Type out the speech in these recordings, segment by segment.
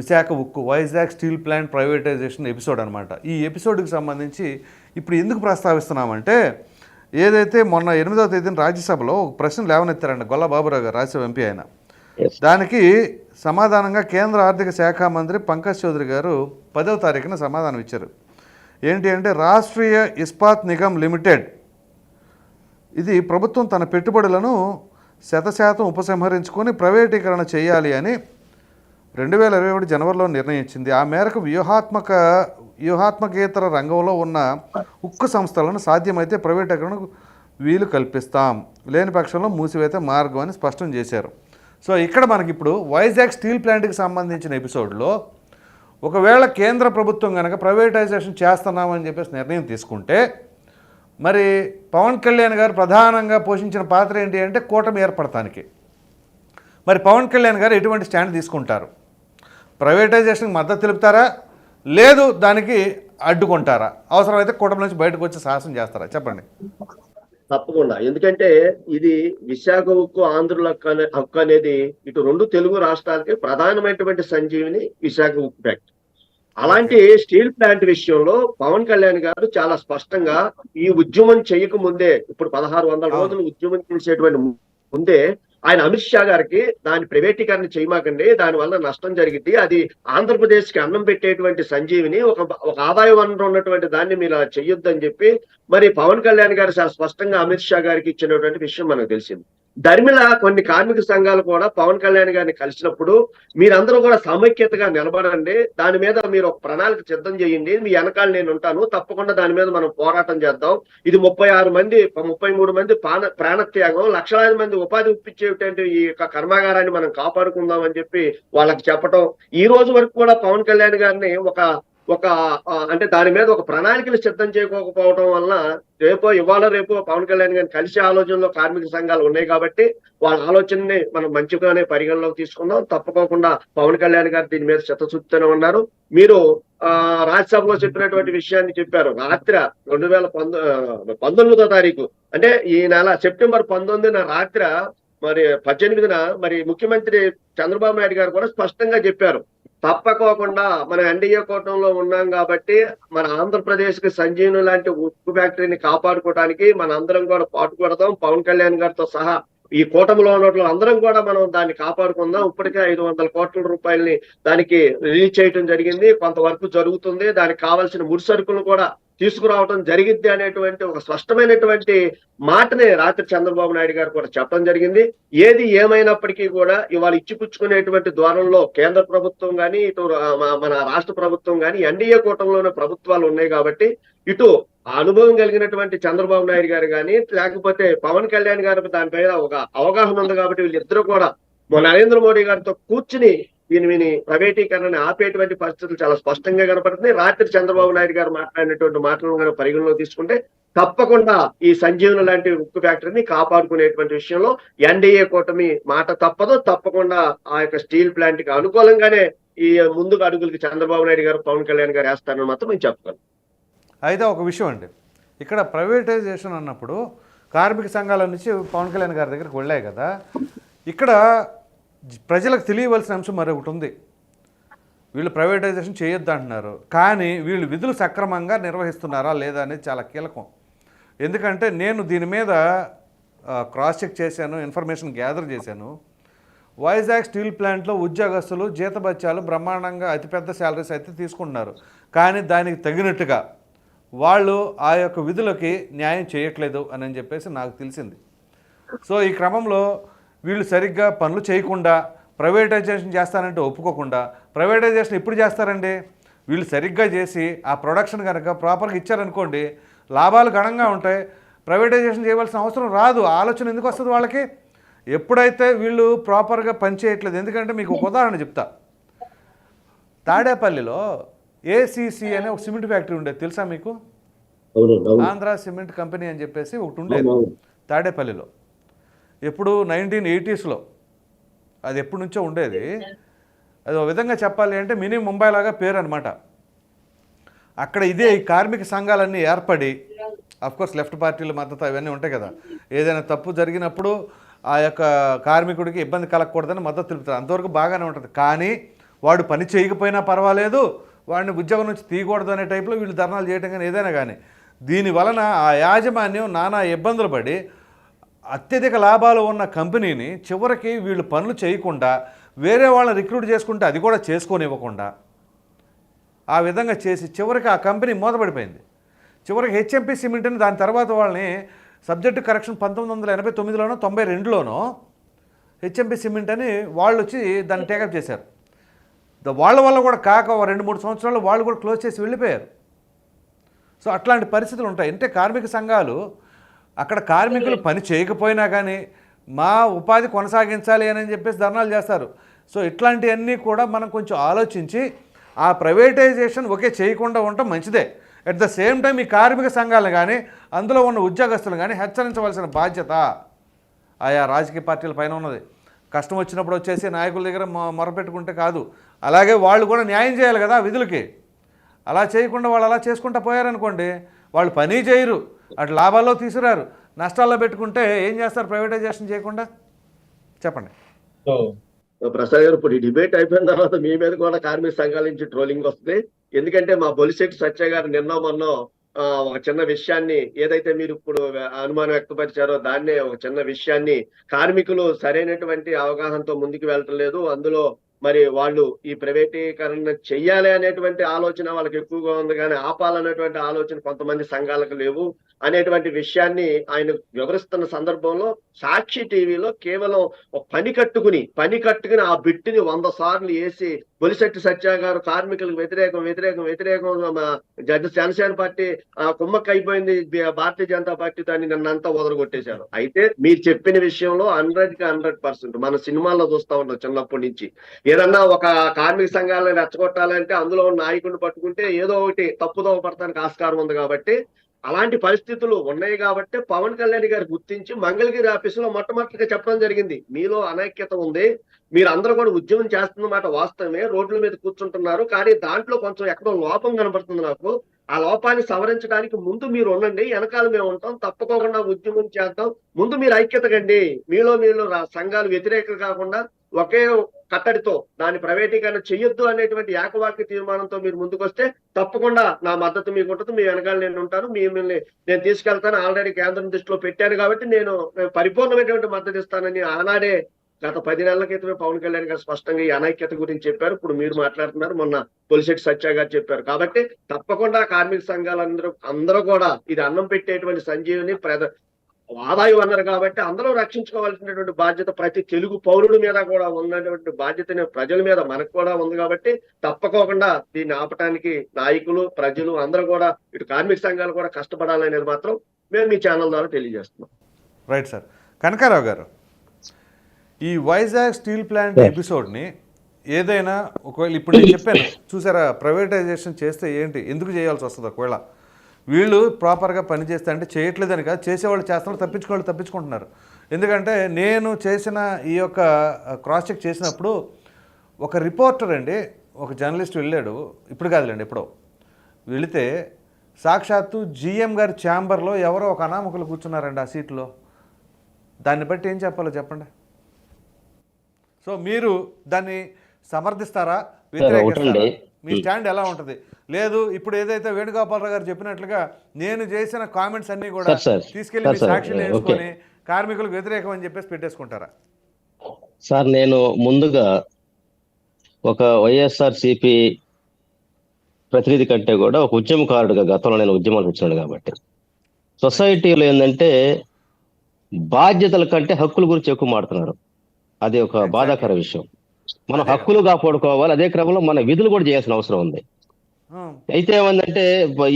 విశాఖ ఉక్కు Vizag steel plant privatization episode అనమాట ఈ ఎపిసోడ్కి సంబంధించి ఇప్పుడు ఎందుకు ప్రస్తావిస్తున్నామంటే ఏదైతే మొన్న ఎనిమిదవ తేదీన రాజ్యసభలో ఒక ప్రశ్న లేవనెత్తారండి గొల్ల బాబురావు గారు రాజ్యసభ ఎంపీ ఆయన. దానికి సమాధానంగా కేంద్ర ఆర్థిక శాఖ మంత్రి పంకజ్ చౌదరి గారు పదవ తారీఖున సమాధానం ఇచ్చారు. ఏంటి అంటే రాష్ట్రీయ ఇస్పాత్ నిగమ్ లిమిటెడ్. ఇది ప్రభుత్వం తన పెట్టుబడులను శతశాతం ఉపసంహరించుకొని ప్రైవేటీకరణ చేయాలి అని రెండు వేల ఇరవై ఒకటి జనవరిలో నిర్ణయించింది. ఆ మేరకు వ్యూహాత్మక వ్యూహాత్మకేతర రంగంలో ఉన్న ఉక్కు సంస్థలను సాధ్యమైతే ప్రైవేటీకరణకు వీలు కల్పిస్తాం. లేని పక్షంలో మూసివేత మార్గం అని స్పష్టం చేశారు. సో ఇక్కడ మనకి ఇప్పుడు వైజాగ్ స్టీల్ ప్లాంట్కి సంబంధించిన ఎపిసోడ్లో ఒకవేళ కేంద్ర ప్రభుత్వం కనుక ప్రైవేటైజేషన్ చేస్తున్నామని చెప్పేసి నిర్ణయం తీసుకుంటే మరి పవన్ కళ్యాణ్ గారు ప్రధానంగా పోషించిన పాత్ర ఏంటి అంటే కూటమి ఏర్పడటానికి. మరి పవన్ కళ్యాణ్ గారు ఎటువంటి స్టాండ్ తీసుకుంటారు? ప్రైవేటైజేషన్కి మద్దతు తెలుపుతారా? లేదు దానికి అడ్డుకుంటారా? అవసరమైతే కూటమి నుంచి బయటకు వచ్చి సాహసం చేస్తారా? చెప్పండి. తప్పకుండా. ఎందుకంటే ఇది విశాఖ ఉక్కు ఆంధ్రుల హక్కు అనే- హక్కు అనేది ఇటు రెండు తెలుగు రాష్ట్రాలకి ప్రధానమైనటువంటి సంజీవిని విశాఖ ఉక్కు ఫ్యాక్టరీ అలాంటి స్టీల్ ప్లాంట్ విషయంలో పవన్ కళ్యాణ్ గారు చాలా స్పష్టంగా ఈ ఉద్యమం చేయక ముందే ఇప్పుడు పదహారు వందల. రోజులు ఉద్యమం చేసేటువంటి ముందే ఆయన అమిత్ షా గారికి దాని ప్రైవేటీకరణ చేయమాకండి దాని వల్ల నష్టం జరిగింది అది ఆంధ్రప్రదేశ్కి అన్నం పెట్టేటువంటి సంజీవిని ఒక ఒక ఆదాయ వనరు ఉన్నటువంటి దాన్ని మీరు అలా చెయ్యొద్దని చెప్పి మరి పవన్ కళ్యాణ్ గారు స్పష్టంగా అమిత్ షా గారికి ఇచ్చినటువంటి విషయం మనకు తెలిసింది. ధర్మిల కొన్ని కార్మిక సంఘాలు కూడా పవన్ కళ్యాణ్ గారిని కలిసినప్పుడు మీరందరూ కూడా సమైక్యతగా నిలబడండి. దాని మీద మీరు ఒక ప్రణాళిక సిద్ధం చేయండి. మీ వెనకాల నేను ఉంటాను. తప్పకుండా దాని మీద మనం పోరాటం చేద్దాం. ఇది ముప్పై ఆరు మంది ముప్పై మూడు మంది ప్రాణ ప్రాణత్యాగం లక్షలాది మంది ఉపాధి ఇప్పించేటువంటి ఈ యొక్క కర్మాగారాన్ని మనం కాపాడుకుందాం అని చెప్పి వాళ్ళకి చెప్పటం. ఈ రోజు వరకు కూడా పవన్ కళ్యాణ్ గారిని ఒక ఒక అంటే దాని మీద ఒక ప్రణాళికలు సిద్ధం చేయకపోవడం వలన రేపో ఇవాళ రేపు పవన్ కళ్యాణ్ గారిని కలిసే ఆలోచనలో కార్మిక సంఘాలు ఉన్నాయి కాబట్టి వాళ్ళ ఆలోచనని మనం మంచిగానే పరిగణలోకి తీసుకుందాం. తప్పకోకుండా పవన్ కళ్యాణ్ గారు దీని మీద శతశుద్ధితోనే ఉన్నారు. మీరు ఆ రాజ్యసభలో చెప్పినటువంటి విషయాన్ని చెప్పారు. రాత్రి రెండు వేల పంతొమ్మిదో తారీఖు. అంటే ఈ నెల సెప్టెంబర్ పంతొమ్మిదిన రాత్రి మరి పద్దెనిమిదిన మరి ముఖ్యమంత్రి చంద్రబాబు నాయుడు గారు కూడా స్పష్టంగా చెప్పారు. తప్పకోకుండా మనం ఎన్డీఏ కూటమిలో ఉన్నాం కాబట్టి మన ఆంధ్రప్రదేశ్కి సంజీవుని లాంటి ఉక్కు ఫ్యాక్టరీని కాపాడుకోవడానికి మన అందరం కూడా పాటుపడదాం పవన్ కళ్యాణ్ గారితో సహా ఈ కూటమిలో ఉన్న అందరం కూడా మనం దాన్ని కాపాడుకుందాం. ఇప్పటికే ఐదు వందల కోట్ల రూపాయలని దానికి రిలీజ్ చేయడం జరిగింది. కొంతవరకు జరుగుతుంది. దానికి కావాల్సిన ముడి సరుకులు కూడా తీసుకురావడం జరిగిద్ది అనేటువంటి ఒక స్పష్టమైనటువంటి మాటని రాత్రి చంద్రబాబు నాయుడు గారు కూడా చెప్పడం జరిగింది. ఏది ఏమైనప్పటికీ కూడా ఇవాళ ఇచ్చిపుచ్చుకునేటువంటి ద్వారంలో కేంద్ర ప్రభుత్వం కానీ ఇటు మన రాష్ట్ర ప్రభుత్వం కానీ ఎన్డీఏ కూటమిలోనే ప్రభుత్వాలు ఉన్నాయి కాబట్టి ఇటు ఆ అనుభవం కలిగినటువంటి చంద్రబాబు నాయుడు గారు కానీ లేకపోతే పవన్ కళ్యాణ్ గారి దానిపైన ఒక అవగాహన ఉంది కాబట్టి వీళ్ళిద్దరూ కూడా మన నరేంద్ర మోడీ గారితో కూర్చుని దీని ప్రైవేటీకరణని ఆపేటువంటి పరిస్థితులు చాలా స్పష్టంగా కనపడుతుంది రాత్రి చంద్రబాబు నాయుడు గారు మాట్లాడినటువంటి మాటలను కనుక పరిగణలో తీసుకుంటే తప్పకుండా ఈ సంజీవన లాంటి ఉక్కు ఫ్యాక్టరీని కాపాడుకునేటువంటి విషయంలో ఎన్డీఏ కూటమి మాట తప్పదు తప్పకుండా ఆ యొక్క స్టీల్ ప్లాంట్కి అనుకూలంగానే ఈ ముందుకు అడుగులకి చంద్రబాబు నాయుడు గారు పవన్ కళ్యాణ్ గారు వేస్తారని మాత్రం మేము చెప్పగలం. అయితే ఒక విషయం అండి. ఇక్కడ ప్రైవేటైజేషన్ అన్నప్పుడు కార్మిక సంఘాల నుంచి పవన్ కళ్యాణ్ గారి దగ్గరికి వెళ్ళాయి కదా. ఇక్కడ ప్రజలకు తెలియవలసిన అంశం మరొకటి ఉంది. వీళ్ళు ప్రైవేటైజేషన్ చేయొద్దు అంటున్నారు. కానీ వీళ్ళు విధులు సక్రమంగా నిర్వహిస్తున్నారా లేదా అనేది చాలా కీలకం. ఎందుకంటే నేను దీని మీద క్రాస్ చెక్ చేశాను ఇన్ఫర్మేషన్ గ్యాదర్ చేశాను. వైజాగ్ స్టీల్ ప్లాంట్లో ఉద్యోగస్తులు జీతభత్యాలు బ్రహ్మాండంగా అతిపెద్ద శాలరీస్ అయితే తీసుకుంటున్నారు. కానీ దానికి తగినట్టుగా వాళ్ళు ఆ యొక్క విధులకి న్యాయం చేయట్లేదు అని చెప్పేసి నాకు తెలిసింది. సో ఈ క్రమంలో వీళ్ళు సరిగ్గా పనులు చేయకుండా ప్రైవేటైజేషన్ చేస్తానంటే ఒప్పుకోకుండా ప్రైవేటైజేషన్ ఎప్పుడు చేస్తారండి? వీళ్ళు సరిగ్గా చేసి ఆ ప్రొడక్షన్ కనుక ప్రాపర్గా ఇచ్చారనుకోండి లాభాలు ఘనంగా ఉంటాయి. ప్రైవేటైజేషన్ చేయవలసిన అవసరం రాదు. ఆలోచన ఎందుకు వస్తుంది వాళ్ళకి? ఎప్పుడైతే వీళ్ళు ప్రాపర్గా పనిచేయట్లేదు ఎందుకంటే మీకు ఒక ఉదాహరణ చెప్తా. తాడేపల్లిలో ఏసీసీ అనే ఒక సిమెంట్ ఫ్యాక్టరీ ఉండేది. తెలుసా మీకు? ఆంధ్ర సిమెంట్ కంపెనీ అని చెప్పేసి ఒకటి ఉండేది. తాడేపల్లిలో. ఎప్పుడు నైన్టీన్ ఎయిటీస్లో అది ఎప్పటి నుంచో ఉండేది. అది ఒక విధంగా చెప్పాలి అంటే మినీ ముంబై లాగా పేరు అనమాట అక్కడ ఇదే ఈ కార్మిక సంఘాలన్నీ ఏర్పడి కోర్స్ లెఫ్ట్ పార్టీల మద్దతు అవన్నీ ఉంటాయి కదా. ఏదైనా తప్పు జరిగినప్పుడు ఆ యొక్క కార్మికుడికి ఇబ్బంది కలగకూడదని మద్దతు తెలుపుతారు. అంతవరకు బాగానే ఉంటుంది. కానీ వాడు పని చేయకపోయినా పర్వాలేదు వాడిని ఉద్యోగం నుంచి తీయకూడదు అనే టైప్లో వీళ్ళు ధర్నాలు చేయటం కానీ ఏదైనా కానీ. దీని వలన ఆ యాజమాన్యం నానా ఇబ్బందులు పడి అత్యధిక లాభాలు ఉన్న కంపెనీని చివరికి వీళ్ళు పనులు చేయకుండా వేరే వాళ్ళని రిక్రూట్ చేసుకుంటే అది కూడా చేసుకోనివ్వకుండా ఆ విధంగా చేసి చివరికి ఆ కంపెనీ మూతపడిపోయింది. చివరికి హెచ్ఎంపీ సిమెంట్ అని దాని తర్వాత వాళ్ళని సబ్జెక్టు కరెక్షన్ పంతొమ్మిది వందల ఎనభై తొమ్మిదిలోనో తొంభై రెండులోనో హెచ్ఎంపీ సిమెంట్ అని వాళ్ళు వచ్చి దాన్ని టేకప్ చేశారు. ద- వాళ్ళ వల్ల కూడా కాక రెండు మూడు సంవత్సరాలు వాళ్ళు కూడా క్లోజ్ చేసి వెళ్ళిపోయారు. సో అట్లాంటి పరిస్థితులు ఉంటాయి. అంటే కార్మిక సంఘాలు అక్కడ కార్మికులు పని చేయకపోయినా కానీ మా ఉపాధి కొనసాగించాలి అని చెప్పేసి ధర్నాలు చేస్తారు. సో ఇట్లాంటివన్నీ కూడా మనం కొంచెం ఆలోచించి ఆ ప్రైవేటైజేషన్ ఒకే చేయకుండా ఉండటం మంచిదే. అట్ ద సేమ్ టైం ఈ కార్మిక సంఘాలను కానీ అందులో ఉన్న ఉద్యోగస్తులు కానీ హెచ్చరించవలసిన బాధ్యత ఆయా రాజకీయ పార్టీల పైన ఉన్నది. కష్టం వచ్చినప్పుడు వచ్చేసి నాయకుల దగ్గర మొరపెట్టుకుంటే కాదు. అలాగే వాళ్ళు కూడా న్యాయం చేయాలి కదా విధులకి. అలా చేయకుండా వాళ్ళు అలా చేసుకుంటా పోయారనుకోండి వాళ్ళు పని చేయరు. అటు లాభాల్లో తీసుకురారు. నష్టాల్లో పెట్టుకుంటే ఏం చేస్తారు? ప్రైవేటైజేషన్ చేయకుండా? చెప్పండి. సో ప్రసాద్ గారు ఇప్పుడు ఈ డిబేట్ అయిపోయిన తర్వాత మీ మీద కూడా కార్మిక సంఘాల నుంచి ట్రోలింగ్ వస్తుంది. ఎందుకంటే మా బొలిశెట్టి సత్య గారు నిన్న మొన్న ఆ, ఒక చిన్న విషయాన్ని ఏదైతే మీరు ఇప్పుడు అనుమానం వ్యక్తపరిచారో దాన్నే ఒక చిన్న విషయాన్ని కార్మికులు సరైనటువంటి అవగాహనతో ముందుకు వెళ్ళట్లేదు అందులో మరి వాళ్ళు ఈ ప్రైవేటీకరణ చెయ్యాలి అనేటువంటి ఆలోచన వాళ్ళకి ఎక్కువగా ఉంది కానీ ఆపాలనేటువంటి ఆలోచన కొంతమంది సంఘాలకు లేవు అనేటువంటి విషయాన్ని ఆయన వివరిస్తున్న సందర్భంలో సాక్షి టీవీలో కేవలం పని కట్టుకుని పని కట్టుకుని ఆ బిట్టుని వంద సార్లు వేసి బొలిశెట్టి సత్య గారు కార్మికులకు వ్యతిరేకం వ్యతిరేకం వ్యతిరేకం జడ్జి జనసేన పార్టీ ఆ కుమ్మక్క అయిపోయింది భారతీయ జనతా పార్టీ దాన్ని నిన్నంతా వదలగొట్టేశారు. అయితే మీరు చెప్పిన విషయంలో హండ్రెడ్కి హండ్రెడ్ పర్సెంట్ మన సినిమాల్లో చూస్తా ఉన్నాం చిన్నప్పటి నుంచి. ఏదన్నా ఒక కార్మిక సంఘాలను రెచ్చగొట్టాలంటే అందులో ఉన్న నాయకుడిని పట్టుకుంటే ఏదో ఒకటి తప్పుదోవ పడతానికి ఆస్కారం ఉంది కాబట్టి అలాంటి పరిస్థితులు ఉన్నాయి కాబట్టి పవన్ కళ్యాణ్ గారు గుర్తించి మంగళగిరి ఆఫీసులో మొట్టమొదటిగా చెప్పడం జరిగింది. మీలో అనైక్యత ఉంది. మీరు అందరూ కూడా ఉద్యమం చేస్తున్నమాట వాస్తవమే. రోడ్ల మీద కూర్చుంటున్నారు. కానీ దాంట్లో కొంచెం ఎక్కడో లోపం కనబడుతుంది నాకు. ఆ లోపాన్ని సవరించడానికి ముందు మీరు ఉండండి. వెనకాల మేము ఉంటాం. తప్పకోకుండా ఉద్యమం చేద్దాం. ముందు మీరు ఐక్యత కండి. మీలో మీలో సంఘాలు వ్యతిరేకలు కాకుండా ఒకే కట్టడితో దాని ప్రైవేటీకరణ చెయ్యొద్దు అనేటువంటి ఏకవాక్య తీర్మానంతో మీరు ముందుకొస్తే తప్పకుండా నా మద్దతు మీకు ఉంటుంది. మీ వెనకాల నేను ఉంటాను. మిమ్మల్ని నేను తీసుకెళ్తాను. ఆల్రెడీ కేంద్రం దృష్టిలో పెట్టాను కాబట్టి నేను పరిపూర్ణమైనటువంటి మద్దతు ఇస్తానని ఆనాడే గత పది నెలల క్రితమే పవన్ కళ్యాణ్ గారు స్పష్టంగా ఈ అనైక్యత గురించి చెప్పారు. ఇప్పుడు మీరు మాట్లాడుతున్నారు. మొన్న పులిశెట్టి సత్య గారు చెప్పారు. కాబట్టి తప్పకుండా కార్మిక సంఘాలందరూ అందరూ కూడా ఇది అన్నం పెట్టేటువంటి సంజీవిని ఆదాయ వనరు కాబట్టి అందరూ రక్షించుకోవాల్సినటువంటి బాధ్యత ప్రతి తెలుగు పౌరుడి మీద కూడా ఉన్నటువంటి బాధ్యతని ప్రజల మీద మనకు కూడా ఉంది కాబట్టి తప్పకోకుండా దీన్ని ఆపటానికి నాయకులు ప్రజలు అందరూ కూడా ఇటు కార్మిక సంఘాలు కూడా కష్టపడాలనేది మాత్రం మేము మీ ఛానల్ ద్వారా తెలియజేస్తున్నాం. Right sir. కనకారావు గారు ఈ వైజాగ్ స్టీల్ ప్లాంట్. ఎపిసోడ్ని ఏదైనా ఒకవేళ ఇప్పుడు నేను చెప్పాను చూసారా ప్రైవేటైజేషన్ చేస్తే ఏంటి ఎందుకు చేయాల్సి వస్తుంది ఒకవేళ? వీళ్ళు ప్రాపర్గా పని చేస్తే అంటే చేయట్లేదని కాదు చేసేవాళ్ళు చేస్తున్నారు తప్పించుకోవాలి తప్పించుకుంటున్నారు. ఎందుకంటే నేను చేసిన ఈ యొక్క క్రాస్ చెక్ చేసినప్పుడు ఒక రిపోర్టర్ అండి ఒక జర్నలిస్ట్ వెళ్ళాడు ఇప్పుడు కాదులేండి ఎప్పుడో. వెళితే సాక్షాత్తు జిఎం గారి ఛాంబర్లో ఎవరో ఒక అనామకులు కూర్చున్నారండి ఆ సీట్లో. దాన్ని బట్టి ఏం చెప్పాలో చెప్పండి. సో మీరు దాన్ని సమర్థిస్తారా? వ్యతిరేకిస్తారా. మీ స్టాండ్ ఎలా ఉంటుంది? లేదు ఇప్పుడు ఏదైతే వేణుగోపాలరావు గారు చెప్పినట్లుగా నేను చేసిన కామెంట్స్ అన్నీ కూడా. తీసుకెళ్ళి సాక్షులు ఓకే. వేసుకొని కార్మికులకు వ్యతిరేకం అని చెప్పేసి పెట్టేసుకుంటారా? సార్ నేను ముందుగా ఒక వైఎస్ఆర్ సిపి ప్రతినిధి కంటే కూడా ఒక ఉద్యమకారుడిగా గతంలో నేను ఉద్యమాలకు వచ్చినాను కాబట్టి. సొసైటీలో ఏంటంటే బాధ్యతల కంటే హక్కుల గురించి ఎక్కువ మాడుతున్నారు. అది ఒక బాధాకర విషయం. మనం. హక్కులు కాపాడుకోవాలి అదే క్రమంలో మన విధులు కూడా చేయాల్సిన అవసరం ఉంది. అయితే ఏమందంటే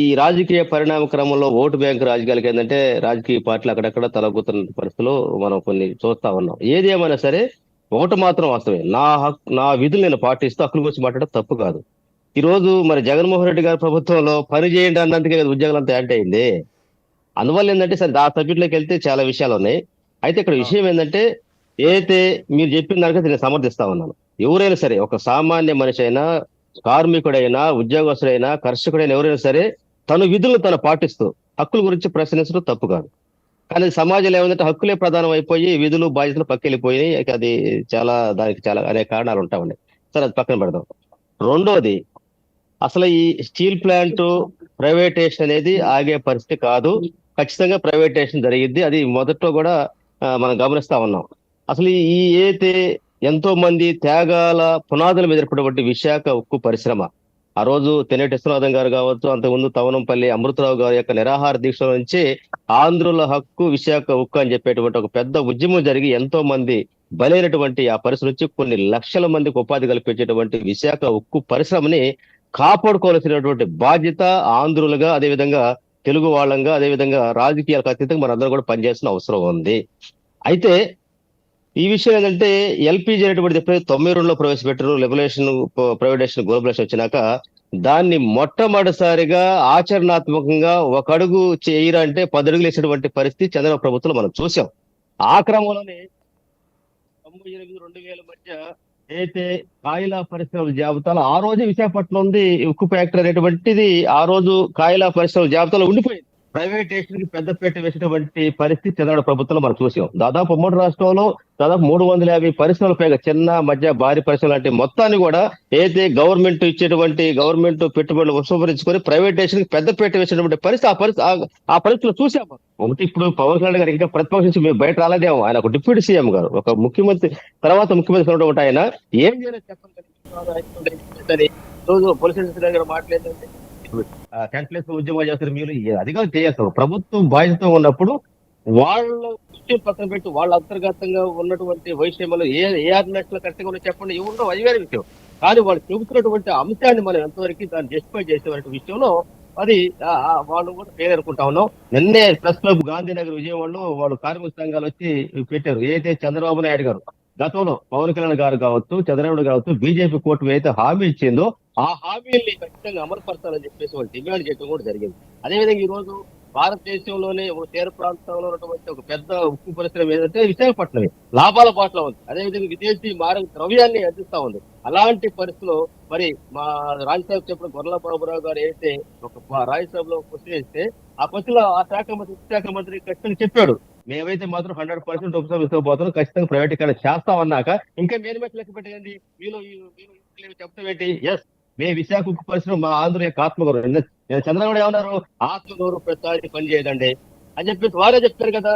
ఈ రాజకీయ పరిణామ క్రమంలో ఓటు బ్యాంక్ రాజకీయాలకి ఏంటంటే రాజకీయ పార్టీలు అక్కడక్కడ తలగుతున్న పరిస్థితులు మనం కొన్ని చూస్తా ఉన్నాం. ఏది ఏమైనా సరే ఒకటి మాత్రం వాస్తవే నా హక్కు నా విధులు నేను పాటిస్తూ హక్కుల గురించి మాట్లాడడం తప్పు కాదు. ఈ రోజు మరి జగన్మోహన్ రెడ్డి గారి ప్రభుత్వంలో పని చేయండి అన్నందుకే కదా ఉద్యోగాలంతా యాంటీ అయింది. అందువల్ల ఏంటంటే సరే ఆ సబ్జెక్టులోకి వెళ్తే చాలా విషయాలు ఉన్నాయి. అయితే ఇక్కడ విషయం ఏంటంటే ఏదైతే మీరు చెప్పిన దానికైతే నేను సమర్థిస్తా ఉన్నాను. ఎవరైనా సరే ఒక సామాన్య మనిషి అయినా కార్మికుడైనా ఉద్యోగస్తుడైనా కర్షకుడైనా ఎవరైనా సరే తన విధులను తను పాటిస్తూ హక్కుల గురించి ప్రశ్నించడం తప్పు కాదు. కానీ సమాజంలో ఏమంటే హక్కులే ప్రధానం అయిపోయి విధులు బాధ్యతలు పక్కెళ్ళిపోయి అది చాలా దానికి చాలా అనేక కారణాలు ఉంటా ఉన్నాయి. సరే అది పక్కన పెడదాం. రెండోది అసలు ఈ స్టీల్ ప్లాంట్ ప్రైవేటేషన్ అనేది ఆగే పరిస్థితి కాదు. ఖచ్చితంగా ప్రైవేటేషన్ జరిగిద్ది. అది మొదట్లో కూడా మనం గమనిస్తా ఉన్నాం. అసలు ఈ ఏదైతే ఎంతో మంది త్యాగాల పునాదుల మీద ఏర్పడినటువంటి విశాఖ ఉక్కు పరిశ్రమ. ఆ రోజు తెనేటి విశ్వనాథం గారు కావచ్చు అంతకుముందు తవనంపల్లి అమృతరావు గారి యొక్క నిరాహార దీక్ష నుంచి ఆంధ్రుల హక్కు విశాఖ ఉక్కు అని చెప్పేటువంటి ఒక పెద్ద ఉద్యమం జరిగి ఎంతో మంది బలైనటువంటి ఆ పరిశ్రమ నుంచి కొన్ని లక్షల మందికి ఉపాధి కల్పించేటువంటి విశాఖ ఉక్కు పరిశ్రమని కాపాడుకోవాల్సినటువంటి బాధ్యత ఆంధ్రులుగా అదేవిధంగా తెలుగు వాళ్ళంగా అదేవిధంగా రాజకీయాలకు అతీతంగా మనందరం కూడా పనిచేసిన అవసరం ఉంది. అయితే ఈ విషయం ఏంటంటే ఎల్పిజి అనేటువంటిది ఎప్పుడైతే తొంభై రెండులో ప్రవేశపెట్టారు రెగ్యులేషన్ ప్రైవేటేషన్ గ్లోబలైజేషన్ వచ్చినాక దాన్ని మొట్టమొదటిసారిగా ఆచరణాత్మకంగా ఒక అడుగు చేయరా అంటే పది అడుగులు వేసినటువంటి పరిస్థితి చంద్రబాబు ప్రభుత్వంలో మనం చూసాం. ఆ క్రమంలోనే తొంభై ఎనిమిది రెండు వేల మధ్య అయితే కాయిలా పరిశ్రమల జాబితాలో ఆ రోజే విశాఖపట్నం ఉంది ఉక్కు ఫ్యాక్టరీ అనేటువంటిది ఆ రోజు కాయిలా పరిశ్రమల జాబితాలో ఉండిపోయింది. ప్రైవేటేషన్కి పెద్దపేట వేసినటువంటి పరిస్థితి తెలంగాణ ప్రభుత్వంలో మనం చూసాం. దాదాపు మూడు రాష్ట్రంలో దాదాపు మూడు వందల యాభై పరిశ్రమల పైగా చిన్న మధ్య భారీ పరిశ్రమలు లాంటి మొత్తాన్ని కూడా ఏదైతే గవర్నమెంట్ ఇచ్చేటువంటి గవర్నమెంట్ పెట్టుబడులు ఉపసంహరించుకొని ప్రైవేటేషన్కి పెద్దపీట వేసినటువంటి పరిస్థితి ఆ పరిస్థితి ఆ- పరిస్థితులు పరిస్థితిలో చూసాము ఒకటి ఇప్పుడు పవన్ కళ్యాణ్ గారు ఇంకా ప్రతిపక్షించి మేము బయట రాలేదేమో. ఆయన ఒక డిప్యూటీ సీఎం గారు ఒక ముఖ్యమంత్రి తర్వాత ముఖ్యమంత్రి ఉన్నటువంటి ఆయన ఏం చేయాలి చెప్పండి. రోజు పోలీస్ దగ్గర మాట్లాడేదంటే టెన్త్ ఉద్యమాలు చేస్తారు మీరు. ఏ- అది కాదు ప్రభుత్వం బాధ్యత ఉన్నప్పుడు వాళ్ళ విషయం పక్కన పెట్టి వాళ్ళ అంతర్గతంగా ఉన్నటువంటి వైషమ్యంలో ఏ ఏ ఆర్డినెన్స్లో కరెక్ట్గా ఉన్నాయో చెప్పండి. ఇవి ఉండవు అది వేరే విషయం. కానీ వాళ్ళు చెబుతున్నటువంటి అంశాన్ని మనం ఎంతవరకు దాన్ని జస్టిఫై చేసే విషయంలో అది వాళ్ళు కూడా పేరు అనుకుంటా ఉన్నాం. నిన్నే ప్రెస్ క్లబ్ గాంధీనగర్ విజయవాడలో వాళ్ళు కార్మిక సంఘాలు వచ్చి పెట్టారు. ఏదైతే చంద్రబాబు నాయుడు గారు గతంలో పవన్ కళ్యాణ్ గారు కావచ్చు చంద్రబాబు కావచ్చు బీజేపీ కోర్టు అయితే హామీ ఇచ్చిందో ఆ హామీల్ని ఖచ్చితంగా అమలుపరచాలని చెప్పేసి వాళ్ళు డిమాండ్ చేయడం కూడా జరిగింది. అదేవిధంగా ఈ రోజు భారతదేశంలోనే ఒక తీర ప్రాంతంలో ఉన్నటువంటి ఒక పెద్ద ఉక్కు పరిశ్రమ ఏదంటే విశాఖపట్నమే లాభాల బాటలో ఉంది. అదేవిధంగా విదేశీ మారక ద్రవ్యాన్ని అందిస్తా ఉంది. అలాంటి పరిస్థితిలో మరి మా రాజ్యసభ చెప్పిన గొర్రెల బాబురావు గారు అయితే ఒక రాజ్యసభలో క్వశ్చన్ వేస్తే ఆ క్వశ్చన్ ఆ శాఖ మంత్రి శాఖ మంత్రి ఖచ్చితంగా చెప్పాడు. మేమైతే మాత్రం హండ్రెడ్ పర్సెంట్ ఉపసంహరించుకోబోతున్నాం ఖచ్చితంగా ప్రైవేటీకరణ చేస్తామన్నాక ఇంకా మేము మెట్లు లెక్క పెట్టండి మీరు మీరు చెప్తాం ఏంటి? ఎస్ మే విశాఖ ఉక్కు పరిశ్రమ మా ఆంధ్ర యొక్క ఆత్మగౌరవం. నేను చంద్రబాబు ఏమన్నారు? ఆత్మగౌరవ ప్రతిసారి పనిచేయదండి అని చెప్పేసి వారే చెప్తారు కదా.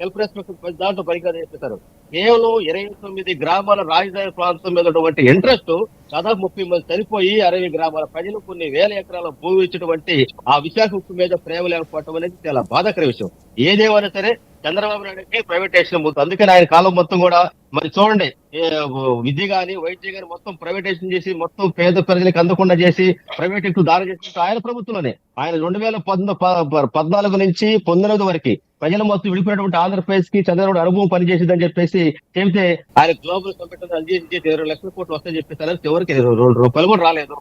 సెల్ఫ్ రెస్పెక్ట్ దాంట్లో పనికాదు చెప్పేశారు. కేవలం ఇరవై తొమ్మిది గ్రామాల రాజధాని ప్రాంతం మీద ఉన్నటువంటి ఇంట్రెస్ట్ దాదాపు ముప్పై మంది చనిపోయి అరవై గ్రామాల ప్రజలు కొన్ని వేల ఎకరాల భూమి ఇచ్చినటువంటి ఆ విశాఖ ఉక్కు మీద ప్రేమ లేకపోవటం అనేది చాలా బాధాకర విషయం. ఏదేమైనా సరే చంద్రబాబు నాయుడు ప్రైవేటేషన్ ముందు. అందుకని ఆయన కాలం మొత్తం కూడా మరి చూడండి విద్య గాని వైద్య గాని మొత్తం ప్రైవేటేషన్ చేసి మొత్తం పేద ప్రజలకు అందకుండా చేసి ప్రైవేట్కు దారి చేసినట్టు ఆయన ప్రభుత్వంలోనే. ఆయన రెండు వేల పద్నాలుగు నుంచి పంతొమ్మిది వరకు ప్రజల మొత్తం విడిపోయినటువంటి ఆంధ్రప్రదేశ్కి చంద్రబాబు అనుభవం పనిచేసిందని చెప్పేసి చెబితే ఆయన గ్లోబల్ కంపెనీ అందించి ఇరవై లక్షల కోట్లు వస్తాయని చెప్పేసి ఎవరికి రెండు రూపాయలు కూడా రాలేదు.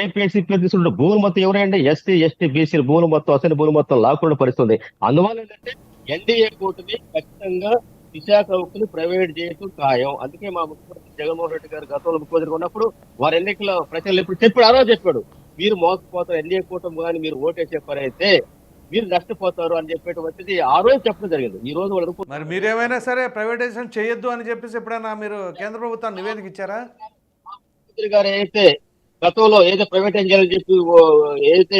ఏపీఎస్సీ తీసుకుంటే భూములు మొత్తం ఎవరంటే ఎస్టీ ఎస్టీ బీసీ భూములు మొత్తం అసలు భూములు మొత్తం లాక్కున్న పరిస్థితుంది అందువల్ల ఏంటంటే ఎన్డీఏ కూటమి ఖచ్చితంగా విశాఖ ఉక్కుని ప్రైవేట్ చేయడం ఖాయం. అందుకే మా ముఖ్యమంత్రి జగన్మోహన్ రెడ్డి గారు గతంలో ముఖ్యమంత్రి ఉన్నప్పుడు వారి ఎన్నికల ప్రజలు ఎప్పుడు చెప్పాడు ఆ రోజు చెప్పాడు. మీరు మోసపోతారు ఎన్డీఏ కూటమి కానీ మీరు ఓటేసే పని అయితే మీరు నష్టపోతారు అని చెప్పేటువంటిది ఆ రోజు చెప్పడం జరిగింది. ఈ రోజు వాళ్ళు. మరి మీరేమైనా సరే ప్రైవేటైజేషన్ చేయొద్దు అని చెప్పేసి ఎప్పుడైనా మీరు కేంద్ర ప్రభుత్వాన్ని నివేదిక ఇచ్చారా? ముఖ్యమంత్రి గారు అయితే గతంలో ఏదో ప్రైవేటైజ్ చేయాలని చెప్పి ఏదైతే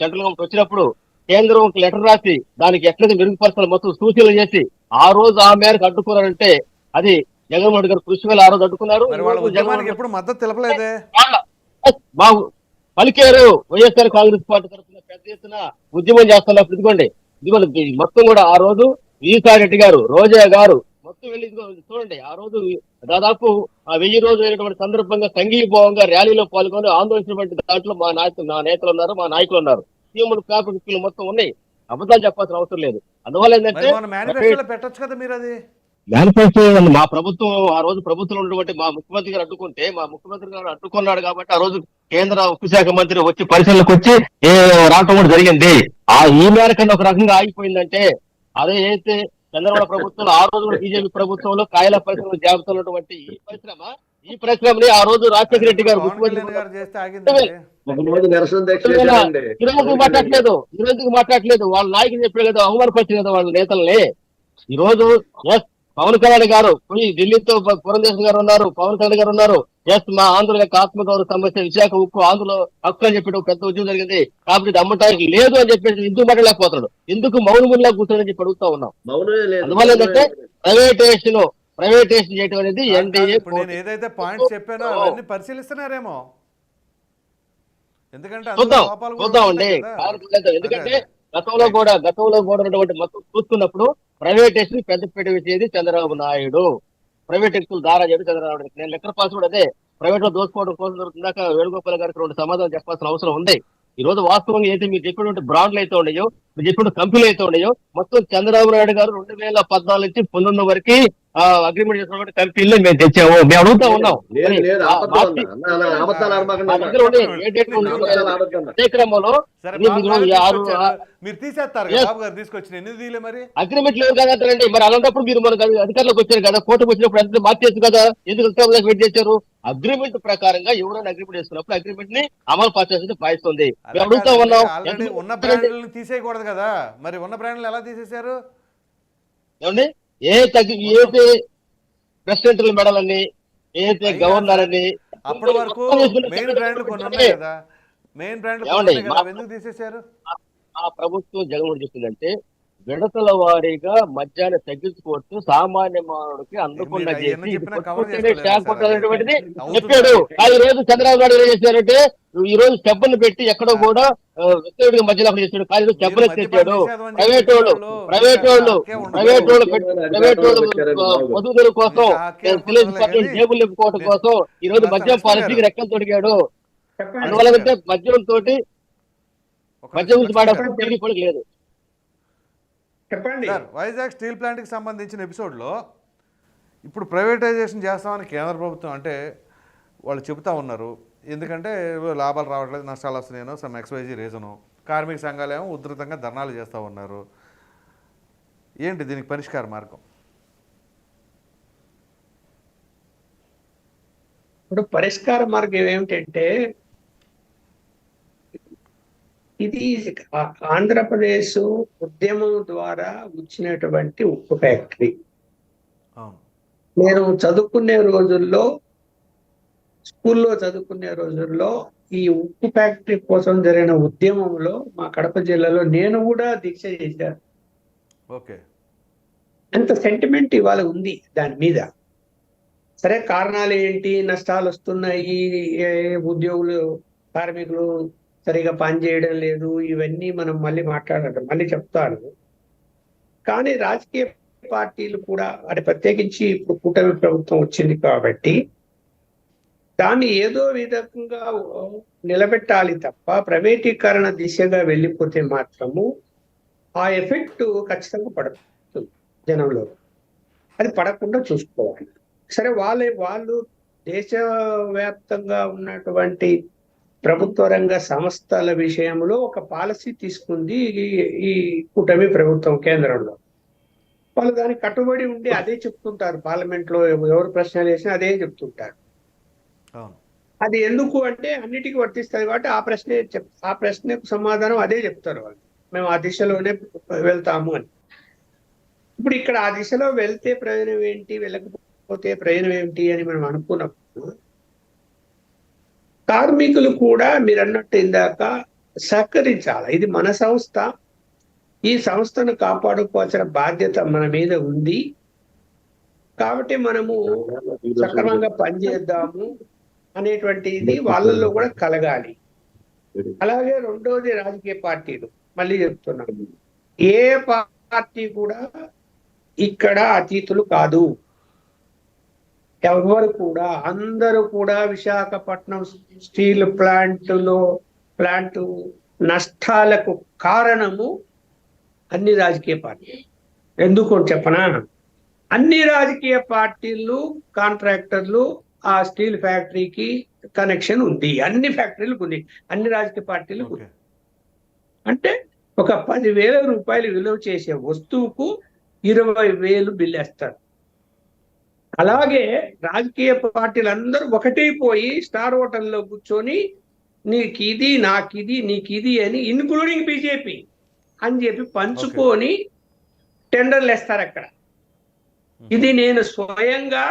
సెంట్రల్ గవర్నమెంట్ వచ్చినప్పుడు కేంద్రం ఒక లెటర్ రాసి దానికి ఎట్లయితే మెరుగుపరచాలి మొత్తం సూచనలు చేసి ఆ రోజు ఆ మేరకు అడ్డుకున్నారంటే అది జగన్మోహన్ రెడ్డి గారు కృషి వల్ల ఆ రోజు అడ్డుకున్నారు. రోజు ఎప్పుడు మద్దతు తెలపలేదే? పలికారు వైఎస్ఆర్ కాంగ్రెస్ పార్టీ తరఫున పెద్ద ఎత్తున ఉద్యమం చేస్తున్నప్పుడు ఇదిగోండి ఇదిగోండి మొత్తం కూడా ఆ రోజు ఈసారి రెడ్డి గారు రోజా గారు మొత్తం వెళ్ళి చూడండి ఆ రోజు దాదాపు ఆ వెయ్యి రోజులు అయినటువంటి సందర్భంగా సంఘీభావంగా ర్యాలీలో పాల్గొని ఆందోళించినటువంటి దాంట్లో మా నాయకులు నా నేతలు ఉన్నారు మా నాయకులు ఉన్నారు. సీఎంలు పేపర్ మొత్తం ఉన్నాయి. అబద్ధాలు చెప్పాల్సిన అవసరం లేదు. అందువల్ల ఏంటంటే పెట్టొచ్చు కదా మీరు అది? మేనిఫెస్టో మా ప్రభుత్వం ఆ రోజు ప్రభుత్వంలో ఉన్నటువంటి మా ముఖ్యమంత్రి గారు అడ్డుకుంటే మా ముఖ్యమంత్రి గారు అడ్డుకున్నాడు కాబట్టి ఆ రోజు కేంద్ర ఉక్కు శాఖ మంత్రి వచ్చి పరిశీలనకు వచ్చి ఏ రావటం కూడా జరిగింది. ఆ ఈ మేరకన్నా ఒక రకంగా ఆగిపోయిందంటే అదే అయితే చంద్రబాబు ప్రభుత్వంలో ఆ రోజు బీజేపీ ప్రభుత్వంలో కాయల పరిశ్రమ జాబితా ఉన్నటువంటి ఈ పరిశ్రమ ఈ పరిశ్రమని ఆ రోజు రాజశేఖర రెడ్డి గారు పవన్ ముఖ్యమంత్రి కళ్యాణ్ గారు చేస్తే ఆగిందండి ఒక రోజు నిరసన దీక్ష చేశారండి. ఈ రోజు మాట్లాడలేదు ఈ రోజుకి మాట్లాడలేదు వాళ్ళ నాయకులు చెప్పారు కదా అవమానపరిచారు కదా వాళ్ళ నేతల్ని. ఈ రోజు ఎస్ పవన్ కళ్యాణ్ గారు ఢిల్లీతో పురంధేశ్వర గారు ఉన్నారు పవన్ కళ్యాణ్ గారు ఉన్నారు. ఎస్ మా ఆంధ్రుల యొక్క ఆత్మగౌరవ సమస్య విశాఖ ఉక్కు ఆంధ్రుల హక్కు అని చెప్పి పెద్ద ఉద్యమం జరిగింది. కాబట్టి ఇది అమ్మటానికి లేదు అని చెప్పేసి ఎందుకు మాట్లాడలేకపోతున్నాడు. ఎందుకు మౌనముల్లా కూర్చొని చెప్పి అడుగుతా ఉన్నాం. మౌనమే లేదు. అందువల్ల ఏంటంటే ప్రైవేటేషన్ ప్రైవేటేషన్ చేయడం అనేది ఇప్పుడు నేను ఏదైతే పాయింట్స్ చెప్పానో అవన్నీ పరిశీలిస్తున్నారేమో. ఎందుకంటే చూద్దామండి. ఎందుకంటే గతంలో కూడా గతంలో కూడా ఉన్నటువంటి మొత్తం చూసుకున్నప్పుడు ప్రైవేటేషన్ పెద్దపీట వేసేది చంద్రబాబు నాయుడు. ప్రైవేట్ వ్యక్తులు దారా చెప్పి చంద్రబాబు నాయుడు. నేను లెక్కల పాస్ కూడా అదే. ప్రైవేట్లో దోసుకోవడం కోసం దొరుకుతుందాక వేణుగోపాల్ గారికి రెండు సమాధానం చెప్పాల్సిన అవసరం ఉంది. ఈ రోజు వాస్తవంగా అయితే మీరు చెప్పినటువంటి బ్రాండ్లు అయితే ఉన్నాయో మీరు చెప్పిన కంపెనీలు అయితే ఉన్నాయో మొత్తం చంద్రబాబు నాయుడు గారు రెండు వేల పద్నాలుగు నుంచి పంతొమ్మిది వరకు అగ్రిమెంట్ చేసినటువంటి కంపెనీలు మేము తెచ్చాము. మేము అడుగుతా ఉన్నాం. లేదు లేదు ఆ అబద్ధం మార్చి- అన్న. అన్న, అన్న, అబద్ధాలు ఆడమాకండి మా అన్న. దగ్గర ఉండే ఏ డేట్ ఉంది? అబద్ధాలు ఆడొద్దన్న. అదే క్రమంలో సరే ఇది బాబు మీరు తీసేస్తారు తీసుకొచ్చిన మరి? అగ్రిమెంట్ లేదు కదా అంటారండి మరి అలాంటప్పుడు మీరు మనకు అది అధికారంలోకి వచ్చారు కదా కోర్టుకు వచ్చినప్పుడు ఎంత మార్చేచ్చు కదా. ఎందుకు వెయిట్ చేశారు? అగ్రిమెంట్ ప్రకారంగా ఎవరైనా అగ్రిమెంట్ చేసుకున్నప్పుడు అగ్రిమెంట్ని అమలు పరచాల్సింది భావిస్తుంది అడుగుతా ఉన్నాం. ఉన్న? బ్రాండ్లను తీసేయకూడదు కదా. మరి ఉన్న బ్రాండ్లు ఎలా తీసేశారు? ఏమండి? ఏ తగ్గి ఏదైతే ప్రెసిడెంట్ మెడల్ అని ఏదైతే అయ్యా, గవర్నర్ అని అప్పటి వరకు మెయిన్ చంద్రబాబు బ్రాండ్లు కొన్ని నాయుడు ఉన్నాయి కదా. మెయిన్ బ్రాండ్లు ఎందుకు తీసేశారు? ఆ ప్రభుత్వం జగన్మోహన్ చెప్పిందంటే విడతల వారీగా మద్యాన్ని తగ్గించుకోవచ్చు. సామాన్య మానవుడికి అందకుండా చేసి? చెప్పాడు. రోజు చంద్రబాబు నాయుడు ఏం చేశారంటే ఈ రోజు స్టెప్పులు పెట్టి ఎక్కడో కూడా వ్యక్తుడికి మధ్యలో అక్కడ చేశాడు. కానీ మీరు తెచ్చాడు ప్రైవేట్ వాళ్ళు ప్రైవేట్ వాళ్ళు. ప్రైవేట్ వాళ్ళు పెట్టి- ప్రైవేట్ వాళ్ళు కోసం ఉండదులే పార్టీ జేబులు నింపుకోవడం కోసం ఈ రోజు మద్యం పాలసీకి. రెక్కలు తొడిగాడు. అందువల్ల అంటే మద్యం తోటి మద్యం గురించి పనికి లేదు. చెప్పండి. సార్ వైజాగ్ స్టీల్ ప్లాంట్కి సంబంధించిన ఎపిసోడ్లో ఇప్పుడు ప్రైవేటైజేషన్ చేస్తామని కేంద్ర ప్రభుత్వం అంటే వాళ్ళు చెబుతా ఉన్నారు. ఎందుకంటే లాభాలు రావట్లేదు నష్టాలు వస్తున్నాయనో సమ్ ఎక్స్వైజీ రీజను. కార్మిక సంఘాలేమో ఉధృతంగా ధర్నాలు చేస్తూ ఉన్నారు. ఏంటి దీనికి పరిష్కార మార్గం? ఇప్పుడు పరిష్కార మార్గం ఏమిటంటే ఇది ఆంధ్రప్రదేశ్ ఉద్యమం ద్వారా వచ్చినటువంటి ఉక్కు ఫ్యాక్టరీ. నేను చదువుకునే రోజుల్లో స్కూల్లో చదువుకునే రోజుల్లో ఈ ఉక్కు ఫ్యాక్టరీ కోసం జరిగిన ఉద్యమంలో మా కడప జిల్లాలో నేను కూడా దీక్ష చేశాను. ఓకే. అంత సెంటిమెంట్ ఇవాళ ఉంది దాని మీద. సరే కారణాలు ఏంటి? నష్టాలు వస్తున్నాయి. ఉద్యోగులు కార్మికులు సరిగా పనిచేయడం లేదు ఇవన్నీ మనం మళ్ళీ మాట్లాడాలి మళ్ళీ చెప్తాను. కానీ రాజకీయ పార్టీలు కూడా అంటే ప్రత్యేకించి ఇప్పుడు కూటమి ప్రభుత్వం వచ్చింది కాబట్టి దాన్ని ఏదో విధంగా నిలబెట్టాలి తప్ప ప్రైవేటీకరణ దిశగా వెళ్ళిపోతే మాత్రము ఆ ఎఫెక్ట్ ఖచ్చితంగా పడుతుంది జనంలో. అది పడకుండా చూసుకోవాలి. సరే వాళ్ళే వాళ్ళు దేశవ్యాప్తంగా ఉన్నటువంటి ప్రభుత్వ రంగ సంస్థల విషయంలో ఒక పాలసీ తీసుకుంది ఈ- కూటమి ప్రభుత్వం కేంద్రంలో. వాళ్ళు దానికి కట్టుబడి ఉండి అదే చెప్తుంటారు. పార్లమెంట్లో ఎవరు ప్రశ్నలు వేసినా అదే చెప్తుంటారు. అది ఎందుకు అంటే అన్నిటికీ వర్తిస్తుంది కాబట్టి ఆ ప్రశ్నే చెప్ ఆ ప్రశ్నకు సమాధానం అదే చెప్తారు వాళ్ళు. మేము ఆ దిశలోనే వెళ్తాము అని. ఇప్పుడు ఇక్కడ ఆ దిశలో వెళ్తే ప్రయోజనం ఏంటి? వెళ్ళకపోతే ప్రయోజనం ఏంటి అని మనం అనుకున్నప్పుడు కార్మికులు కూడా మీరు అన్నట్టు ఇందాక సహకరించాలి. ఇది మన సంస్థ. ఈ సంస్థను కాపాడుకోవాల్సిన బాధ్యత మన మీద ఉంది. కాబట్టి మనము సక్రమంగా పనిచేద్దాము అనేటువంటి ఇది వాళ్ళల్లో కూడా కలగాలి. అలాగే రెండోది రాజకీయ పార్టీలు. మళ్ళీ చెప్తున్నాను. ఏ పార్టీ కూడా ఇక్కడ అతీతులు కాదు. ఎవరు కూడా అందరూ కూడా విశాఖపట్నం స్టీల్ ప్లాంట్లో ప్లాంట్ నష్టాలకు కారణము అన్ని రాజకీయ పార్టీలు. ఎందుకు చెప్పనా? అన్ని రాజకీయ పార్టీలు కాంట్రాక్టర్లు ఆ స్టీల్ ఫ్యాక్టరీకి కనెక్షన్ ఉంది. అన్ని ఫ్యాక్టరీలకు ఉంది అన్ని రాజకీయ పార్టీలకు అంటే ఒక పదివేల రూపాయలు విలువ చేసే వస్తువుకు ఇరవై వేలు బిల్లేస్తారు అలాగే రాజకీయ పార్టీలు అందరూ ఒకటైపోయి స్టార్ హోటల్లో కూర్చొని నీకు ఇది నాకు ఇది నీకు ఇది అని ఇన్క్లూడింగ్ బీజేపీ అని చెప్పి పంచుకొని టెండర్లు వేస్తారు అక్కడ ఇది నేను స్వయంగా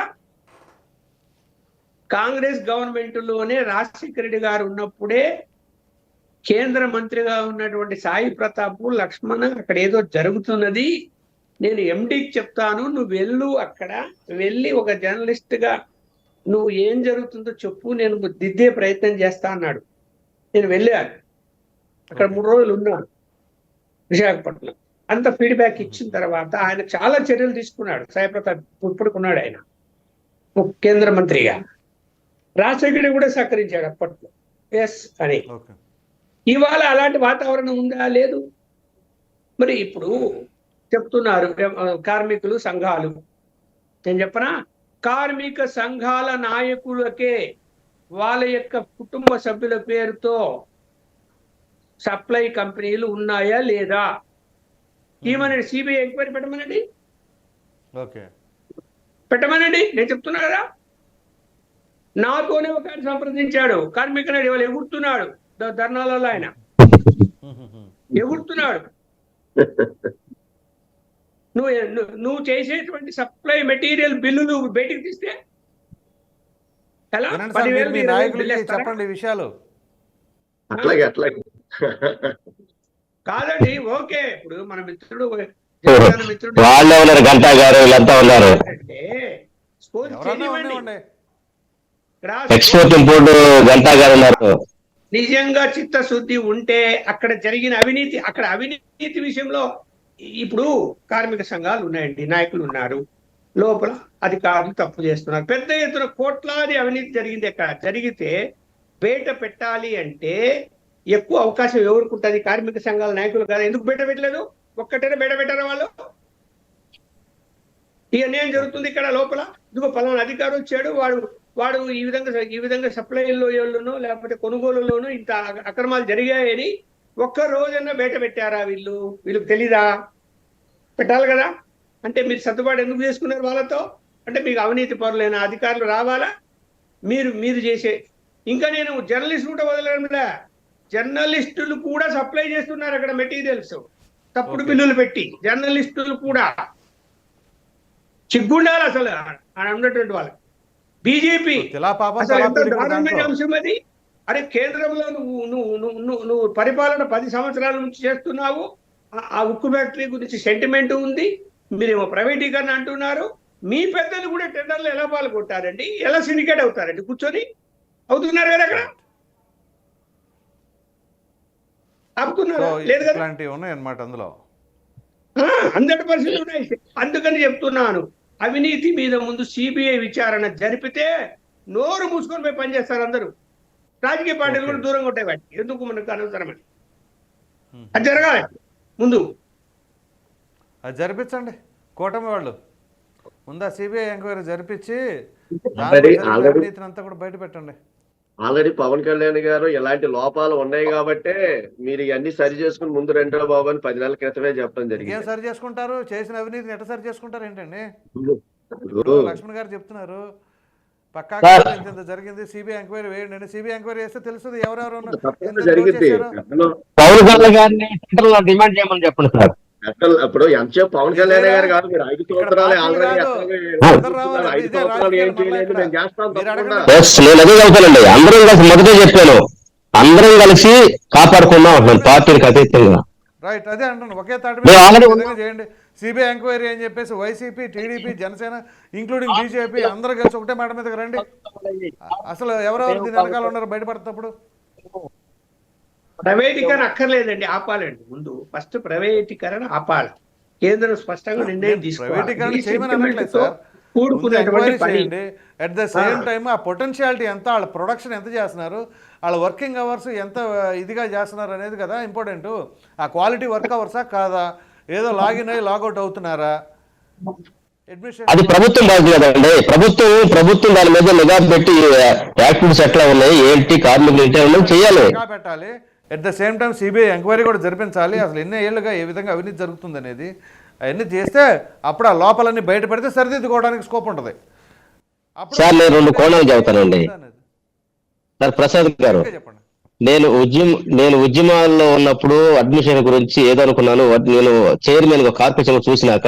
కాంగ్రెస్ గవర్నమెంట్లోనే రాజశేఖర రెడ్డి గారు ఉన్నప్పుడే కేంద్ర మంత్రిగా ఉన్నటువంటి సాయి ప్రతాప్ లక్ష్మణ అక్కడ ఏదో జరుగుతున్నది. నేను ఎండికి చెప్తాను నువ్వు వెళ్ళు అక్కడ. వెళ్ళి ఒక జర్నలిస్ట్గా నువ్వు ఏం జరుగుతుందో చెప్పు నేను దిద్దే ప్రయత్నం చేస్తా అన్నాడు. నేను వెళ్ళాను. అక్కడ మూడు రోజులు ఉన్నాను. విశాఖపట్నం. అంత ఫీడ్బ్యాక్ ఇచ్చిన తర్వాత ఆయన చాలా చర్యలు తీసుకున్నాడు. సాయి ప్రతాప్ ఇప్పుడుకున్నాడు ఆయన. కేంద్ర మంత్రిగా. రాజశేఖరుడు కూడా సహకరించాడు అప్పట్లో. ఎస్ అని. ఇవాళ అలాంటి వాతావరణం ఉందా? లేదు. మరి ఇప్పుడు చెప్తున్నారు కార్మికులు సంఘాలు. నేను చెప్పనా? కార్మిక సంఘాల నాయకులకే వాళ్ళ యొక్క కుటుంబ సభ్యుల పేరుతో సప్లై కంపెనీలు ఉన్నాయా లేదా? ఏమనండి? సిబిఐ ఎంక్వైరీ పెట్టమనండి? ఓకే. పెట్టమనండి? నేను చెప్తున్నా కదా. నాతోనే ఒక ఆయన సంప్రదించాడు. కార్మిక నాయుడు ఇవాళ ఎగురుతున్నాడు. ధర్నాలలో ఆయన. ఎగురుతున్నాడు. నువ్వు నువ్వు- నువ్వు చేసేటువంటి సప్లై మెటీరియల్ బిల్లులు బయటికి తీస్తే ఎలా? బిల్లు? చెప్పండి విషయాలు. అట్లాగే అట్లాగే. కాదండి ఓకే. ఇప్పుడు మన మిత్రుడు మిత్రుడు వాళ్ళే ఉన్నారు గంటా గారు వీళ్ళంతా ఉన్నారు. అంటే suppose ఎవరన్నా చేయనివ్వండి. ఉండేవండి ఇక్కడ ఎక్స్పోర్ట్ ఇంపోర్ట్ గంటా గారు ఉన్నారు. నిజంగా చిత్తశుద్ధి ఉంటే అక్కడ జరిగిన అవినీతి అక్కడ అవినీతి విషయంలో ఇప్పుడు కార్మిక సంఘాలు ఉన్నాయండి నాయకులు ఉన్నారు. లోపల అధికారులు తప్పు చేస్తున్నారు. పెద్ద ఎత్తున కోట్లాది అవినీతి జరిగింది అక్కడ జరిగితే బయట పెట్టాలి అంటే ఎక్కువ అవకాశం ఎవరికి ఉంటుంది కార్మిక సంఘాల నాయకులు కదా. ఎందుకు బయట పెట్టలేదు? ఒక్కటైనా బయట పెట్టారా వాళ్ళు? ఇక నేను జరుగుతుంది ఇక్కడ లోపల. ఇదిగో పలానా అధికారులు వచ్చాడు. వాడు వాడు ఈ విధంగా ఈ విధంగా సప్లైలోనూ లేకపోతే కొనుగోలులోనూ ఇంత అక్రమాలు జరిగాయని ఒక్క రోజన్నా బయట పెట్టారా వీళ్ళు? వీళ్ళకి తెలీదా? పెట్టాలి కదా? అంటే మీరు సర్దుబాటు ఎందుకు చేసుకున్నారు వాళ్ళతో? అంటే మీకు అవినీతి పరులైన అధికారులు రావాలా? మీరు మీరు చేసే ఇంకా నేను జర్నలిస్ట్ కూడా వదలడంలే జర్నలిస్టులు కూడా సప్లై చేస్తున్నారు అక్కడ మెటీరియల్స్. తప్పుడు. బిల్లులు పెట్టి జర్నలిస్టులు కూడా. చిగ్గుండాలి అసలు ఉన్నటువంటి వాళ్ళు బీజేపీ. అంశం అది? అరే కేంద్రంలో నువ్వు నువ్వు నువ్వు నువ్వు నువ్వు పరిపాలన పది సంవత్సరాల నుంచి చేస్తున్నావు. ఆ- ఉక్కు ఫ్యాక్టరీ గురించి సెంటిమెంట్ ఉంది. మీరేమో ప్రైవేటీకరణ అంటున్నారు. మీ పెద్దలు కూడా టెండర్లు ఎలా పాల్గొంటారండి? ఎలా సిండికేట్ అవుతారండి? కూర్చొని అవుతున్నారు కదా అక్కడ? ఆపుతున్నారా? లేదు కదా? అందులో. హండ్రెడ్ పర్సెంట్ ఉన్నాయి. అందుకని చెప్తున్నాను. అవినీతి మీద ముందు సిబిఐ విచారణ జరిపితే నోరు మూసుకొని పోయి పనిచేస్తారు అందరూ. రాజకీయ పార్టీలు కూడా. దూరంగా ఉంటాయి వాటికి. ఎందుకు మనకు అనవసరమని. అది? జరగాలి. ముందు. అది జరిపించండి. కూటమి వాళ్ళు. ముందా సిబిఐ ఎంక్వైరీ జరిపించి అంతా కూడా బయట పెట్టండి. ఆల్రెడీ పవన్ కళ్యాణ్ గారు ఇలాంటి లోపాలు ఉన్నాయి కాబట్టే మీరు ఇవన్నీ సరి చేసుకుని ముందు రెండో బాబు అని పది నెలల క్రితమే చెప్పడం జరిగింది. సరి చేసుకుంటారు? చేసిన అవినీతిని ఎట్లా సరి చేసుకుంటారు ఏంటండి? లక్ష్మణ్ గారు చెప్తున్నారు పక్కా. ఇంత జరిగింది. సిబిఐ ఎంక్వైరీ వేయండి. అంటే సిబిఐ ఎంక్వైరీ చేస్తే తెలుస్తుంది ఎవరెవరు ఉన్నారు, తప్పకుండా ఎంత జరిగింది. దోచేశారో. గతంలో పవన్ కళ్యాణ్ గారిని సెంట్రల్లో డిమాండ్ చేయమని చెప్పండి సార్. గతంలో అప్పుడు ఎంతసేపు పవన్ కళ్యాణ్ గారు కాదు మీరు. ఐదు సంవత్సరాలు నేను అదే అందరం కలిసి మొదటే చెప్పాను. అందరం కలిసి కాపాడుకుందాం అంటున్నాను. పార్టీలకు అతీతంగా. రైట్ అదే అంటున్నాను. ఒకే తాటి చేయండి. సిబిఐ ఎంక్వైరీ అని చెప్పేసి YCP TDP Janasena including BJP అందరూ కలిసి ఒకటే మాట మీదకి రండి. అసలు ఎవరెవరు దీని వెనకాల ఉన్నారు బయటపడుతున్నప్పుడు ప్రైవేటీకరణ అక్కర్లేదండి ఆపాలండి. ముందు ఫస్ట్ ప్రైవేటీకరణ ఆపాలి. కేంద్రం స్పష్టంగా నిర్ణయం ప్రైవేటీకరణ తీసుకోవాలి అట్ ద సేమ్ టైం ఆ. పొటెన్షియాలిటీ ఎంత వాళ్ళ ప్రొడక్షన్ ఎంత చేస్తున్నారు వాళ్ళ వర్కింగ్ అవర్స్ ఎంత ఇదిగా చేస్తున్నారు అనేది కదా ఇంపార్టెంట్ ఆ క్వాలిటీ వర్క్ అవర్సా కాదా? ఏదో లాగిన్ అయ్యి లాగౌట్ అవుతున్నారా? అడ్మిషన్ అది ప్రభుత్వం బాధ్యత కదండి ప్రభుత్వం ప్రభుత్వం దాని మీద నిఘా పెట్టి యాక్టివిటీస్ ఎట్లా ఉన్నాయి ఏంటి కార్మికులు ఏంటి చేయాలి పెట్టాలి. At the same time CBI enquiry కూడా జరిపించాలి. అసలు ఎన్ని ఏళ్ళుగా ఏ విధంగా అవినీతి జరుగుతుంది అనేది. అవన్నీ చేస్తే అప్పుడు ఆ లోపలన్నీ బయట పెడితే సరిదిద్దుకోవడానికి స్కోప్ ఉంటుంది. సార్, నేను రెండు కోణాలు చెబుతానండి. సార్ ప్రసాద్ గారు. చెప్పండి. నేను ఉద్యమ నేను ఉద్యమాల్లో ఉన్నప్పుడు అడ్మిషన్ గురించి ఏదనుకున్నాను నేను చైర్మన్గా కార్పొరేషన్ చూసినాక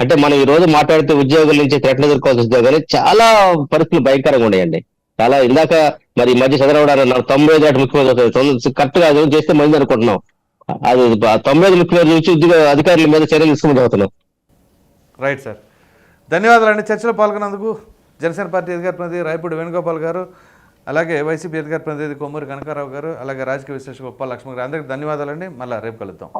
అంటే మనం ఈ రోజు మాట్లాడితే ఉద్యోగుల నుంచి థ్రెట్లు ఎదుర్కోవాల్సి వస్తుంది కానీ చాలా పరిస్థితులు భయంకరంగా ఉన్నాయండి చాలా ఇందాక మరి మధ్య చంద్రబాబు నాకు తొంభై ఐదు నాటి ముఖ్యమంత్రి అవుతాడు. కరెక్ట్గా చేస్తే మంది అనుకుంటున్నాం. అది తొంభై ఐదు ముఖ్యమంత్రి నుంచి ఉద్యోగ అధికారుల మీద చర్యలు తీసుకుని అవుతున్నాం రైట్ సార్. ధన్యవాదాలండి. చర్చలో పాల్గొన్నందుకు జనసేన పార్టీ అధికార ప్రతినిధి రాయపూడి వేణుగోపాల్ గారు అలాగే వైసీపీ అధికార ప్రతినిధి కొమ్మూరి కనకారావు గారు అలాగే రాజకీయ విశ్లేషక గొప్ప లక్ష్మణ్ గారు అందరికీ ధన్యవాదాలండి. మళ్ళీ రేపు కలుద్దాం.